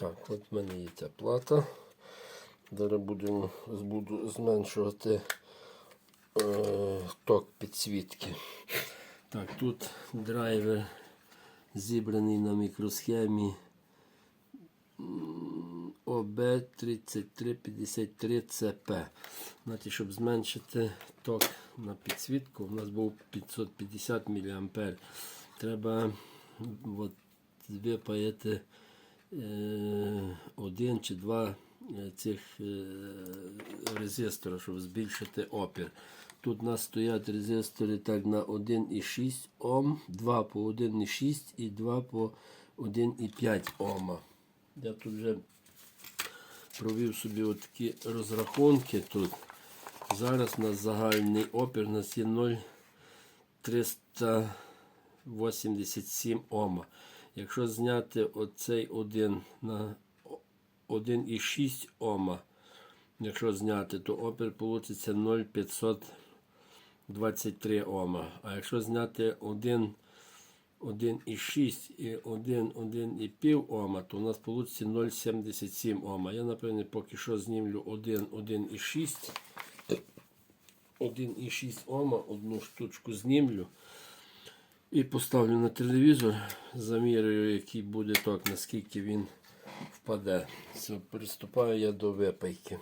Так, от в мене є ця плата. Зараз будемо, буду зменшувати е, ток підсвітки. Так, тут драйвер зібраний на мікросхемі ОБ3353CP. Значить, щоб зменшити ток на підсвітку, у нас був 550 мА. Треба от, випаяти один чи два е, цих е, резистора, щоб збільшити опір. Тут у нас стоять резистори так на 1,6 Ом, 2 по 1,6 і 2 по 1,5 Ома. Я тут вже провів собі такі розрахунки тут. Зараз у нас загальний опір у нас є 0,387 Ома. Якщо зняти оцей один на 1,6 Ома, якщо зняти, то опір вийде 0,523 Ома. А якщо зняти 1, 1,6 і 1, 1,5 Ома, то у нас вийде 0,77 Ома. Я, напевне, поки що знімлю 1, 1,6. 1,6 Ома, одну штучку знімлю. І поставлю на телевізор, замірюю, який буде ток, наскільки він впаде. Приступаю я до випайки.